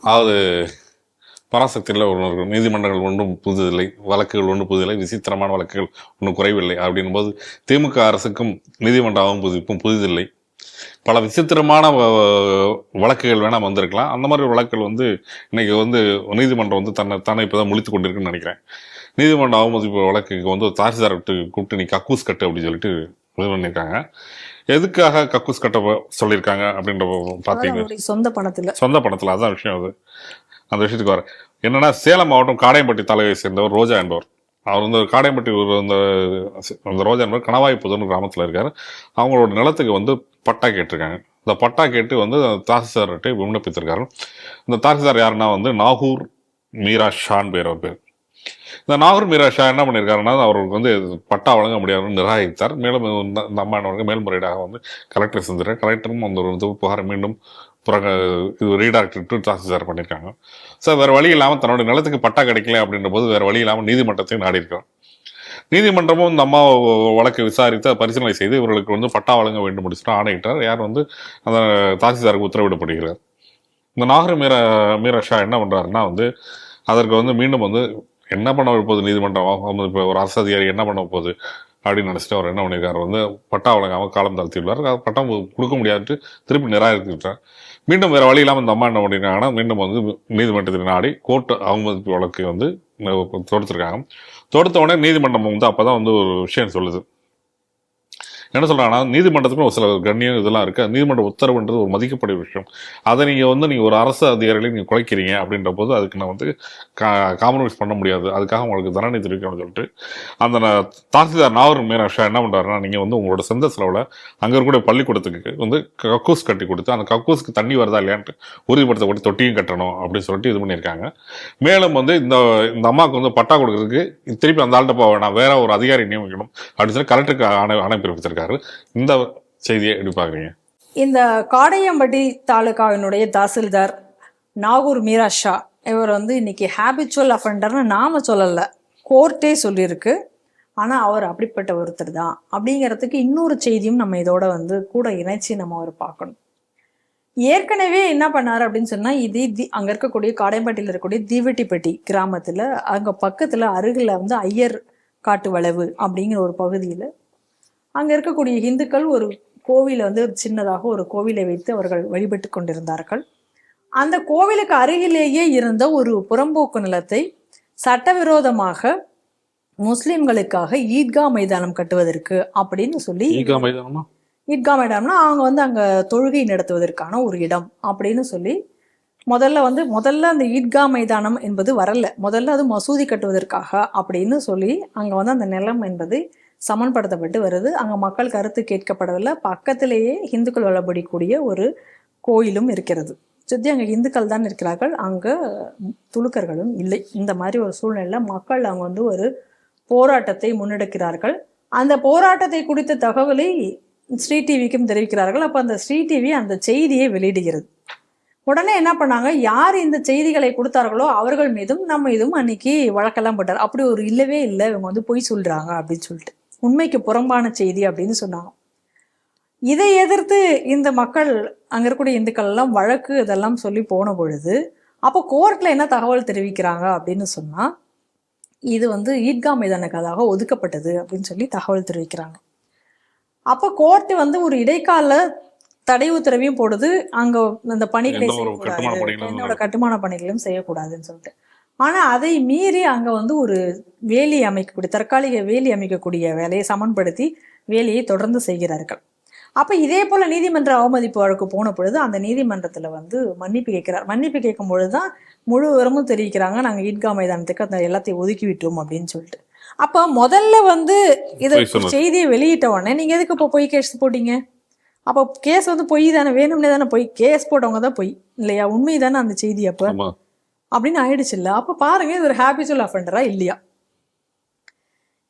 அதாவது பராசக்தியில் ஒன்று நீதிமன்றங்கள் ஒன்றும் புதுதில்லை வழக்குகள் ஒன்றும் புதுதில்லை விசித்திரமான வழக்குகள் ஒன்றும் குறைவில்லை அப்படின்னும் போது திமுக அரசுக்கும் நீதிமன்ற புதுப்பும் புதிதில்லை. பல விசித்திரமான வ- வழக்குகள் வேணால் வந்திருக்கலாம். அந்த மாதிரி வழக்குகள் வந்து இன்றைக்கி வந்து நீதிமன்றம் வந்து தன்னை தானே இப்போ தான் முழித்து கொண்டிருக்குன்னு நினைக்கிறேன். நீதிமன்ற அவமதிப்பு வழக்குக்கு வந்து ஒரு தாசில்தார் விட்டு கூப்பிட்டு நீ கக்கூஸ் கட்டு அப்படின்னு சொல்லிட்டு இது பண்ணியிருக்காங்க. எதுக்காக கக்கூஸ் கட்ட சொல்லியிருக்காங்க அப்படின்ற பார்த்தீங்க சொந்த பணத்துல. சொந்த பணத்தில். அதான் விஷயம் அது. அந்த விஷயத்துக்கு வர. என்னன்னா சேலம் மாவட்டம் காடையம்பட்டி தலைவை சேர்ந்தவர் ரோஜா என்பவர். அவர் வந்து காடையம்பட்டி ஒரு அந்த அந்த ரோஜா என்பவர் கணவாய் புதன் கிராமத்தில் இருக்காரு. அவங்களோட நிலத்துக்கு வந்து பட்டா கேட்டிருக்காங்க. இந்த பட்டா கேட்டு வந்து தாசில்தார்கிட்ட விண்ணப்பித்திருக்காரு. இந்த தாசில்தார் யாருன்னா வந்து நாகூர் மீரா ஷான் பேர் அவர் பேர். இந்த நாகூர் மீரா ஷா என்ன பண்ணியிருக்காருன்னா அவருக்கு வந்து பட்டா வழங்க முடியாதுன்னு நிராகரித்தார். மேலும் இந்த இந்த மேல்முறையீடாக வந்து கலெக்டர் செஞ்சிருக்காரு கலெக்டரும் அந்த ஒரு புகாரை மீண்டும் புறக இது ரீடாக்டர் தாசில்தார் பண்ணியிருக்காங்க சார் வேறு வழி இல்லாமல் தன்னுடைய நிலத்துக்கு பட்டா கிடைக்கல அப்படின்ற போது வேறு வழி இல்லாமல் நீதிமன்றத்தையும் நாடி நீதிமன்றமும் இந்த அம்மா வழக்கை விசாரித்து பரிசீலனை செய்து இவர்களுக்கு வந்து பட்டா வழங்க வேண்டும் அப்படின்னு சொல்லி ஆணையிட்டார். யார் வந்து அந்த தாசில்தாருக்கு உத்தரவிடப்படுகிறார். இந்த நாகர் மீரா மீரா ஷா என்ன பண்ணுறாருன்னா வந்து அதற்கு வந்து மீண்டும் வந்து என்ன பண்ண போகுது? நீதிமன்றம் அவங்க இப்போ ஒரு அரசு அதிகாரி என்ன பண்ண போகுது? அப்படின்னு நினச்சிட்டு அவர் என்ன பண்ணியிருக்காரு வந்து பட்டா வழங்காமல் காலம் தாழ்த்தியுள்ளார். அது பட்டம் கொடுக்க முடியாதுட்டு திருப்பி நிராகரித்துட்டார் மீண்டும் வேறு வழி இல்லாமல் இந்த அம்மா என்ன பண்ணியிருக்காங்கன்னா மீண்டும் வந்து நீதிமன்றத்தில் நாடி கோர்ட் அவமதிப்பு வழக்கு வந்து தொடுத்திருக்காங்க. தொடுத்த உடனே நீதிமன்றம் வந்து அப்போ தான் வந்து ஒரு விஷயம் சொல்லுது. என்ன சொல்கிறாங்கன்னா நீதிமன்றத்துக்கும் ஒரு சில கண்ணியம் இதெல்லாம் இருக்குது நீதிமன்ற உத்தரவுன்றது ஒரு மதிக்கப்படிய விஷயம். அதை நீங்கள் வந்து நீங்கள் ஒரு அரசு அதிகாரிகளை நீங்கள் குலைக்கிறீங்க அப்படின்ற போது அதுக்கு நான் வந்து கா காம்ப்ரமைஸ் பண்ண முடியாது. அதுக்காக உங்களுக்கு தண்டனை தெரிவிக்கணும்னு சொல்லிட்டு அந்த ந- தாசில்தார் நாகூர் மீனாஷா என்ன பண்ணுறாருன்னா நீங்கள் வந்து உங்களோட சொந்த செலவில் அங்கே இருக்கக்கூடிய பள்ளிக்கூடத்துக்கு வந்து கக்கூஸ் கட்டி கொடுத்து அந்த கக்கூஸ்க்கு தண்ணி வருதா இல்லையான்ட்டு உறுதிப்படுத்தக்கூடிய தொட்டியும் கட்டணும் அப்படின்னு சொல்லிட்டு இது பண்ணியிருக்காங்க. மேலும் வந்து இந்த இந்த அம்மாவுக்கு வந்து பட்டா கொடுக்குறதுக்கு திருப்பி அந்த ஆள்கிட்ட போக வேணாம். வேற ஒரு அதிகாரி நியமிக்கணும் அப்படின்னு சொல்லி கலெக்டருக்கு ஆணை ஆணை பிறப்பிச்சிருக்காரு இந்த செய்தியை எப்படி பார்க்குறீங்க? இந்த காடையம்பட்டி தாலுகாவினுடைய தாசில்தார் நாகூர் மீரா ஷா இவர் வந்து இன்னைக்கு ஹேபிச்சுவல் அஃபண்டர்னு நாம சொல்லலை கோர்ட்டே சொல்லியிருக்கு. ஆனால் அவர் அப்படிப்பட்ட ஒருத்தர் தான். அப்படிங்கிறதுக்கு இன்னொரு செய்தியும் நம்ம இதோட வந்து கூட இணைச்சி நம்ம அவர் பார்க்கணும். ஏற்கனவே என்ன பண்ணார் அப்படின்னு சொன்னால் இது தி- அங்கே இருக்கக்கூடிய காடையம்பட்டியில் இருக்கக்கூடிய தீவெட்டிப்பட்டி கிராமத்தில் அங்கே பக்கத்தில் அருகில் வந்து ஐயர் காட்டு வளவு அப்படிங்கிற ஒரு பகுதியில் அங்க இருக்கக்கூடிய இந்துக்கள் ஒரு கோவிலை வந்து சின்னதாக ஒரு கோவிலை வைத்து அவர்கள் வழிபட்டு கொண்டிருந்தார்கள். அந்த கோவிலுக்கு அருகிலேயே இருந்த ஒரு புறம்போக்கு நிலத்தை சட்டவிரோதமாக முஸ்லிம்களுக்காக ஈத்கா மைதானம் கட்டுவதற்கு அப்படின்னு சொல்லி ஈகா மைதானமா? ஈத்கா மைதானம்னா அவங்க வந்து அங்க தொழுகை நடத்துவதற்கான ஒரு இடம் அப்படின்னு சொல்லி முதல்ல வந்து முதல்ல அந்த ஈத்கா மைதானம் என்பது வரல. முதல்ல அது மசூதி கட்டுவதற்காக அப்படின்னு சொல்லி அங்க வந்து அந்த நிலம் என்பது சமன்படுத்தப்பட்டு வருது. அங்கே மக்கள் கருத்து கேட்கப்படவில்லை. பக்கத்திலேயே இந்துக்கள் வழிபடக்கூடிய ஒரு கோயிலும் இருக்கிறது. சுற்றி அங்கே இந்துக்கள் தான் இருக்கிறார்கள். அங்கே துலுக்கர்களும் இல்லை. இந்த மாதிரி ஒரு சூழ்நிலையில் மக்கள் அவங்க வந்து ஒரு போராட்டத்தை முன்னெடுக்கிறார்கள். அந்த போராட்டத்தை குறித்த தகவலை ஸ்ரீ டிவிக்கும் தெரிவிக்கிறார்கள். அப்போ அந்த ஸ்ரீ டிவி அந்த செய்தியை வெளியிடுகிறது. உடனே என்ன பண்ணாங்க? யார் இந்த செய்திகளை கொடுத்தார்களோ அவர்கள் மீதும் நம்ம இதுவும் அன்னைக்கு வழக்கெல்லாம் போட்டார். அப்படி ஒரு இல்லவே இல்லை. இவங்க வந்து பொய் சொல்றாங்க அப்படின்னு சொல்லிட்டு. உண்மைக்கு புறம்பான செய்தி அப்படின்னு சொன்னாங்க. இதை எதிர்த்து இந்த மக்கள் அங்க இருக்கக்கூடிய இந்துக்கள் எல்லாம் வழக்கு இதெல்லாம் சொல்லி போன பொழுது அப்போ கோர்ட்ல என்ன தகவல் தெரிவிக்கிறாங்க அப்படின்னு சொன்னா இது வந்து ஈத்கா மைதானக்காக ஒதுக்கப்பட்டது அப்படின்னு சொல்லி தகவல் தெரிவிக்கிறாங்க. அப்போ கோர்ட் வந்து ஒரு இடைக்கால தடை உத்தரவையும் போடுது அங்க அந்த பணிகளை செய்யக்கூடாது என்னோட கட்டுமான பணிகளையும் செய்யக்கூடாதுன்னு சொல்லிட்டு. ஆனா அதை மீறி அங்க வந்து ஒரு வேலி அமைக்கக்கூடிய தற்காலிக வேலி அமைக்கக்கூடிய வேலையை சமன்படுத்தி வேலையை தொடர்ந்து செய்கிறார்கள். அப்ப இதே போல நீதிமன்ற அவமதிப்பு வழக்கு போன பொழுது அந்த நீதிமன்றத்துல வந்து மன்னிப்பு கேட்கிறார். மன்னிப்பு கேட்கும் பொழுதுதான் முழு விவரமும் தெரிவிக்கிறாங்க. நாங்க ஈத்கா மைதானத்துக்கு அந்த எல்லாத்தையும் ஒதுக்கி விட்டோம் அப்படின்னு சொல்லிட்டு. அப்ப முதல்ல வந்து இதை. செய்தியை வெளியிட்ட உடனே நீங்க எதுக்கு இப்போ பொய் கேஸ் போட்டீங்க? அப்போ கேஸ் வந்து பொய் தானே வேணும்னே தானே பொய். கேஸ் போட்டவங்க தான் பொய் இல்லையா? உண்மை தானே அந்த செய்தி அப்ப. அப்படின்னு ஆயிடுச்சு இல்லை அப்போ பாருங்க இது ஒரு ஹேபிச்சுவல் அஃபெண்டரா இல்லையா?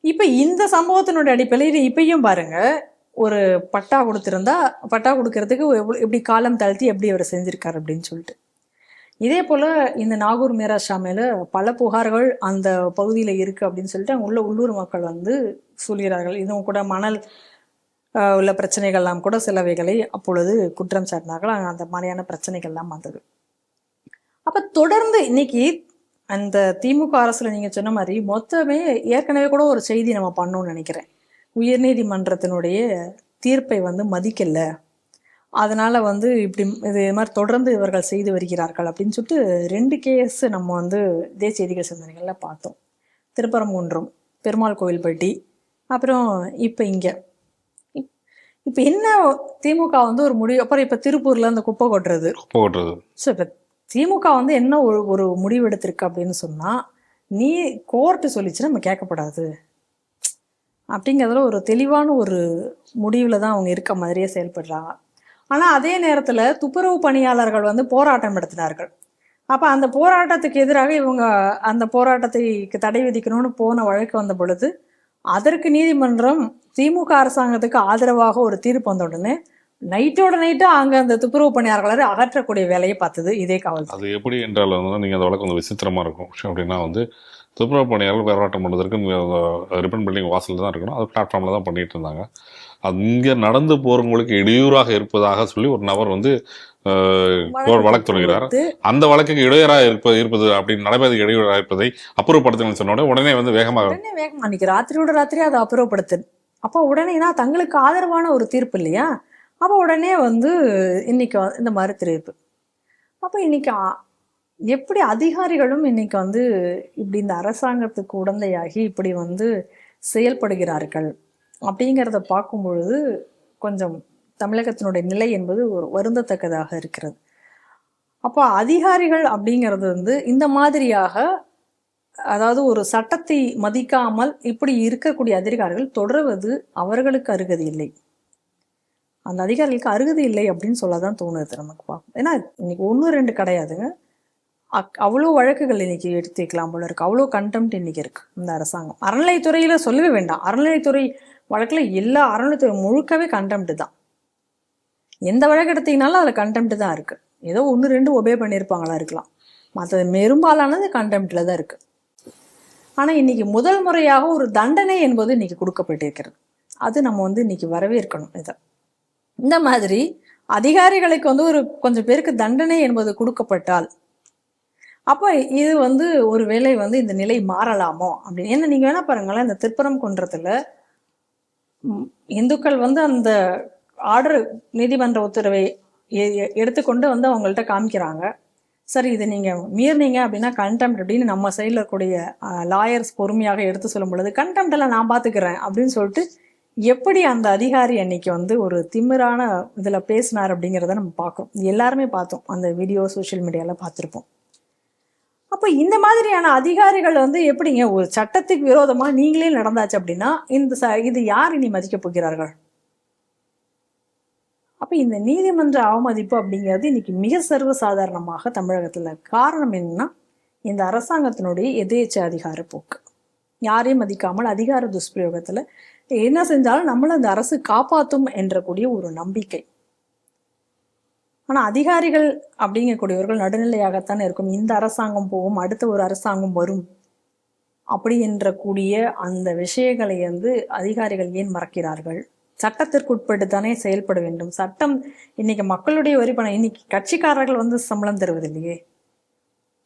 இப்போ இந்த சம்பவத்தினுடைய அடிப்படையில் இப்பையும் பாருங்க ஒரு பட்டா கொடுத்துருந்தா பட்டா கொடுக்கறதுக்கு எவ்வளவு- எப்படி காலம் தாழ்த்தி எப்படி அவர் செஞ்சுருக்காரு அப்படின்னு சொல்லிட்டு. இதே போல இந்த நாகூர் மீராஷா மேலே மேல பல புகார்கள் அந்த பகுதியில் இருக்கு அப்படின்னு சொல்லிட்டு உள்ள உள்ளூர் மக்கள் வந்து சொல்கிறார்கள். இதுவும் கூட மணல் உள்ள பிரச்சனைகள்லாம் கூட சிலவைகளை அப்பொழுது குற்றம் சாட்டினார்கள். அந்த மாதிரியான பிரச்சனைகள்லாம் வந்தது. அப்ப தொடர்ந்து இன்னைக்கு அந்த திமுக அரசுல நீங்க சொன்ன மாதிரி மொத்தமே ஏற்கனவே கூட ஒரு செய்தி நம்ம பண்ணோம்னு நினைக்கிறேன். உயர்நீதிமன்றத்தினுடைய தீர்ப்பை வந்து மதிக்கல. அதனால வந்து இப்படி இது மாதிரி தொடர்ந்து இவர்கள் செய்து வருகிறார்கள் அப்படின்னு சொல்லிட்டு ரெண்டு கேஸ் நம்ம வந்து இதே செய்திகள் சிந்தனைகள்ல பார்த்தோம். திருப்பரங்குன்றம் பெருமாள் கோவில்பட்டி அப்புறம் இப்போ இங்கே. இப்போ என்ன திமுக வந்து ஒரு முடிவு? அப்புறம் இப்போ திருப்பூர்ல அந்த குப்பை கொட்டுறது. குப்பை கொட்டுறது. ஸோ இப்போ திமுக வந்து என்ன ஒரு ஒரு முடிவு எடுத்திருக்கு அப்படின்னு சொன்னால் நீ கோர்ட்டு சொல்லிச்சு நம்ம கேட்கப்படாது. அப்படிங்கிறதுல ஒரு தெளிவான ஒரு முடிவில் தான் அவங்க இருக்க மாதிரியே செயல்படுறாங்க ஆனால் அதே நேரத்தில் துப்புரவு பணியாளர்கள் வந்து போராட்டம் நடத்தினார்கள். அப்போ அந்த போராட்டத்துக்கு எதிராக இவங்க அந்த போராட்டத்துக்கு தடை விதிக்கணும்னு போன வழக்கு வந்த பொழுது அதற்கு நீதிமன்றம் திமுக அரசாங்கத்துக்கு ஆதரவாக ஒரு தீர்ப்பு வந்த உடனே நைட்டோட நைட்டு அங்கே அந்த துப்புரவு பணியாளர்களை அகற்றக்கூடிய வேலையை பார்த்தது இதே காவல்துறை. அது எப்படி என்றால் வந்து நீங்கள் அந்த வழக்கு கொஞ்சம் விசித்திரமாக இருக்கும். அப்படின்னா வந்து துப்புரவு பணியாளர்கள் போராட்டம் பண்ணுறதுக்கு ரிப்பன் பில்டிங் வாசலில் தான் இருக்கணும். அது பிளாட்ஃபார்மில் தான் பண்ணிட்டு இருந்தாங்க. அங்கே நடந்து போகிறவங்களுக்கு இடையூறாக இருப்பதாக சொல்லி ஒரு நபர் வந்து வழக்கு தொடங்குகிறார் கொடுத்து, அந்த வழக்குக்கு இடையூறாக இருப்பது இருப்பது அப்படின்னு நடைபெறதுக்கு இடையூறாக இருப்பதை அப்புறப்படுத்தணும்னு சொன்ன உடனே வந்து வேகமாக உடனே வேகமா அன்னைக்கு ராத்திரியோட ராத்திரி அதை அப்புறப்படுத்து. அப்போ உடனே தான் தங்களுக்கு ஆதரவான ஒரு தீர்ப்பு இல்லையா? அப்போ உடனே வந்து இன்னைக்கு இந்த மாதிரி தெரிவிப்பு. அப்போ இன்னைக்கு எப்படி அதிகாரிகளும் இன்னைக்கு வந்து இப்படி இந்த அரசாங்கத்துக்கு உடந்தையாகி இப்படி வந்து செயல்படுகிறார்கள் அப்படிங்கிறத பார்க்கும் பொழுது கொஞ்சம் தமிழகத்தினுடைய நிலை என்பது ஒரு வருந்தத்தக்கதாக இருக்கிறது. அப்போ அதிகாரிகள் அப்படிங்கிறது வந்து இந்த மாதிரியாக அதாவது ஒரு சட்டத்தை மதிக்காமல் இப்படி இருக்கக்கூடிய அதிகாரிகள் தொடர்வது அவர்களுக்கு அருகதை இல்லை அந்த அதிகாரிகளுக்கு அருகதை இல்லை அப்படின்னு சொல்லதான் தோணுது நமக்கு பார்க்கும் ஏன்னா இன்னைக்கு ஒன்று ரெண்டு கிடையாதுங்க. அக்- அவ்வளோ வழக்குகள் இன்னைக்கு எடுத்துக்கலாம் போல இருக்கு. அவ்வளோ கண்டெம்ட் இன்னைக்கு இருக்கு இந்த அரசாங்கம். அறநிலையத்துறையில் சொல்லவே வேண்டாம். அறநிலையத்துறை வழக்கில் எல்லா அறநிலைத்துறை முழுக்கவே கண்டெம்ட் தான். எந்த வழக்கு எடுத்தீங்கனாலும் அதில் கண்டெம்ட் தான் இருக்கு. ஏதோ ஒன்று ரெண்டு ஒபே பண்ணியிருப்பாங்களா இருக்கலாம். மற்ற பெரும்பாலானது கண்டெம்ட்ல தான் இருக்கு. ஆனால் இன்னைக்கு முதல் முறையாக ஒரு தண்டனை என்பது இன்னைக்கு கொடுக்கப்பட்டிருக்கிறது. அது நம்ம வந்து இன்னைக்கு வரவேற்கணும் இதை. இந்த மாதிரி அதிகாரிகளுக்கு வந்து ஒரு கொஞ்சம் பேருக்கு தண்டனை என்பது கொடுக்கப்பட்டால் அப்போ இது வந்து ஒரு வேளை வந்து இந்த நிலை மாறலாமோ அப்படின்னு? ஏன்னா நீங்கள் வேணா பாருங்களேன் இந்த திருப்பரம் குன்றத்தில் இந்துக்கள் வந்து அந்த ஆர்டர் நீதிமன்ற உத்தரவை எடுத்துக்கொண்டு வந்து அவங்கள்ட்ட காமிக்கிறாங்க. சரி இது நீங்கள் மீறினீங்க அப்படின்னா கண்டெம்ட் அப்படின்னு நம்ம சைடில் இருக்கக்கூடிய லாயர்ஸ் பொறுமையாக எடுத்து சொல்லும் பொழுது கண்டெம்ட் எல்லாம் நான் பார்த்துக்கிறேன் அப்படின்னு சொல்லிட்டு எப்படி அந்த அதிகாரி அன்னைக்கு வந்து ஒரு திமிரான இதுல பேசினார் அப்படிங்கிறத நம்ம பார்க்கறோம் எல்லாருமே பார்த்தோம். அந்த வீடியோ சோஷியல் மீடியால பார்த்துருப்போம். அப்போ இந்த மாதிரியான அதிகாரிகள் வந்து எப்படிங்க ஒரு சட்டத்துக்கு விரோதமா நீங்களே நடந்தாச்சு அப்படின்னா இந்த ச- இது யார் இனி மதிக்கப் போகிறார்கள்? அப்ப இந்த நீதிமன்ற அவமதிப்பு அப்படிங்கிறது இன்னைக்கு மிக சர்வசாதாரணமாக தமிழகத்துல காரணம் என்னன்னா இந்த அரசாங்கத்தினுடைய எதேச்ச அதிகார போக்கு. யாரையும் மதிக்காமல் அதிகார துஷ்பிரயோகத்துல என்ன செஞ்சாலும் நம்மளை அந்த அரசு காப்பாத்தும் என்ற கூடிய ஒரு நம்பிக்கை. ஆனா அதிகாரிகள் அப்படிங்கக்கூடியவர்கள் நடுநிலையாகத்தான் இருக்கும். இந்த அரசாங்கம் போகும் அடுத்த ஒரு அரசாங்கம் வரும். அப்படி என்ற கூடிய அந்த விஷயங்களை வந்து அதிகாரிகள் ஏன் மறக்கிறார்கள்? சட்டத்திற்கு உட்பட்டு தானே செயல்பட வேண்டும். சட்டம் இன்னைக்கு மக்களுடைய வரி பணம் இன்னைக்கு கட்சிக்காரர்கள் வந்து சம்பளம் தருவதில்லையே.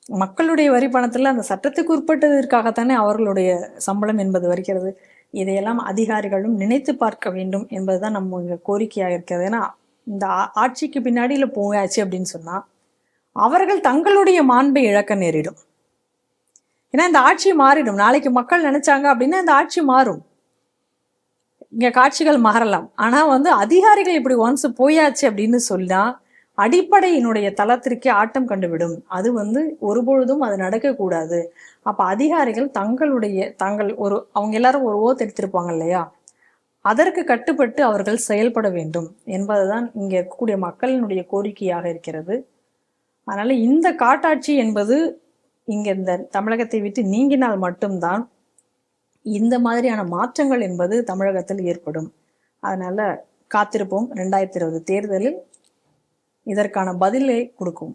மக்களுடைய வரி பணத்துல அந்த சட்டத்துக்கு உட்பட்டதற்காகத்தானே அவர்களுடைய சம்பளம் என்பது வருகிறது. இதையெல்லாம் அதிகாரிகளும் நினைத்து பார்க்க வேண்டும் என்பதுதான் நம்ம இங்கே கோரிக்கையாக இருக்கிறது ஏன்னா இந்த ஆட்சிக்கு பின்னாடியில் போயாச்சு அப்படின்னு சொன்னால் அவர்கள் தங்களுடைய மாண்பை இழக்க நேரிடும். ஏன்னா இந்த ஆட்சி மாறிடும். நாளைக்கு மக்கள் நினைச்சாங்க அப்படின்னா இந்த ஆட்சி மாறும். இங்கே காட்சிகள் மாறலாம். ஆனால் வந்து அதிகாரிகள் இப்படி ஒன்ஸ் போயாச்சு அப்படின்னு சொன்னால் அடிப்படையினுடைய தளத்திற்கே ஆட்டம் கண்டுவிடும். அது வந்து ஒருபொழுதும் அது நடக்கக்கூடாது அப்ப அதிகாரிகள் தங்களுடைய தங்கள் ஒரு அவங்க எல்லாரும் ஒரு ஓத் எடுத்திருப்பாங்க இல்லையா? அதற்கு கட்டுப்பட்டு அவர்கள் செயல்பட வேண்டும் என்பதுதான் இங்கே இருக்கக்கூடிய மக்களினுடைய கோரிக்கையாக இருக்கிறது. அதனால இந்த காட்டாட்சி என்பது இங்க இந்த தமிழகத்தை விட்டு நீங்கினால் மட்டும்தான் இந்த மாதிரியான மாற்றங்கள் என்பது தமிழகத்தில் ஏற்படும். அதனால காத்திருப்போம். ரெண்டாயிரத்தி இருபது தேர்தலில் இதற்கான பதிலை கொடுக்கும்.